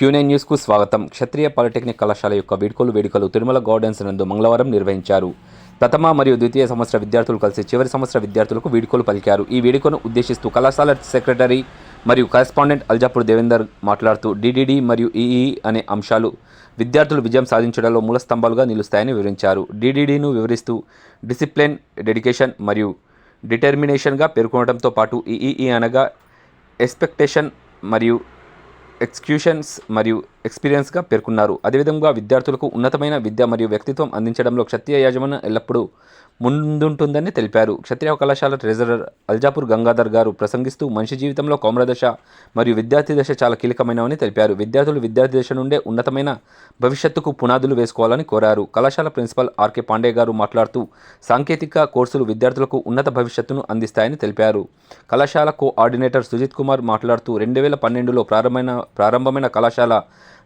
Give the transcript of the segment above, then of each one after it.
Quinine న్యూస్కు స్వాగతం. క్షత్రియ polytechnic కళాశాల యొక్క వీడ్కోలు వేడుకలు తిరుమల గార్డెన్స్ నందు మంగళవారం నిర్వహించారు. ప్రథమ మరియు ద్వితీయ సంవత్సర విద్యార్థులు కలిసి చివరి సంవత్సర విద్యార్థులకు వీడ్కోలు పలికారు. ఈ వేడుకను ఉద్దేశిస్తూ కళాశాల సెక్రటరీ మరియు కరెస్పాండెంట్ అల్జాపూర్ దేవేందర్ మాట్లాడుతూ డిడిడి మరియు ఈఈ అనే అంశాలు విద్యార్థులు విజయం సాధించడంలో మూల స్తంభాలుగా నిలుస్తాయని వివరించారు. డిడిడిను వివరిస్తూ డిసిప్లిన్ డెడికేషన్ మరియు డిటర్మినేషన్గా పేర్కొనడంతో పాటు ఈఈఈ అనగా ఎక్స్పెక్టేషన్ మరియు ఎక్స్క్యూషన్స్ మరియు ఎక్స్పీరియన్స్గా పేర్కొన్నారు. అదేవిధంగా విద్యార్థులకు ఉన్నతమైన విద్య మరియు వ్యక్తిత్వం అందించడంలో క్షత్రియ యాజమాన్యం ఎల్లప్పుడూ ముందుంటుందని తెలిపారు. క్షత్రియ కళాశాల ట్రెజరర్ అల్జాపూర్ గంగాధర్ గారు ప్రసంగిస్తూ మనిషి జీవితంలో కౌమర దశ మరియు విద్యార్థి దశ చాలా కీలకమైనవని తెలిపారు. విద్యార్థులు విద్యార్థి దశ నుండే ఉన్నతమైన భవిష్యత్తుకు పునాదులు వేసుకోవాలని కోరారు. కళాశాల ప్రిన్సిపల్ ఆర్కే పాండే గారు మాట్లాడుతూ సాంకేతిక కోర్సులు విద్యార్థులకు ఉన్నత భవిష్యత్తును అందిస్తాయని తెలిపారు. కళాశాల కోఆర్డినేటర్ సుజిత్ కుమార్ మాట్లాడుతూ రెండు వేల పన్నెండులో ప్రారంభమైన ప్రారంభమైన కళాశాల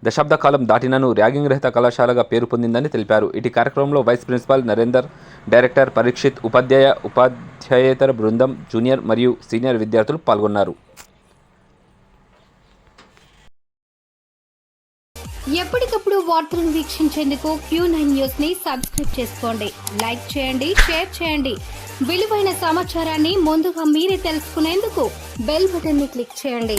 దశాబ్ద కాలం దాటినను ర్యాగింగ్ రహిత కళాశాలగా పేరు పొందిందని తెలిపారు. ఇటు కార్యక్రమంలో vice principal Narender director Parikshit ఉపాధ్యాయ ఉపాధ్యాయేతర బృందం జూనియర్ మరియు సీనియర్ విద్యార్థులు పాల్గొన్నారు. ఎప్పటికప్పుడు వార్తలను వీక్షించేందుకు క్యూ నైన్ న్యూస్ని సబ్స్క్రైబ్ చేసుకోండి. లైక్ చేయండి షేర్ చేయండి. విలువైన సమాచారాన్ని ముందుగా మీరే తెలుసుకునేందుకు బెల్ బటన్ని క్లిక్ చేయండి.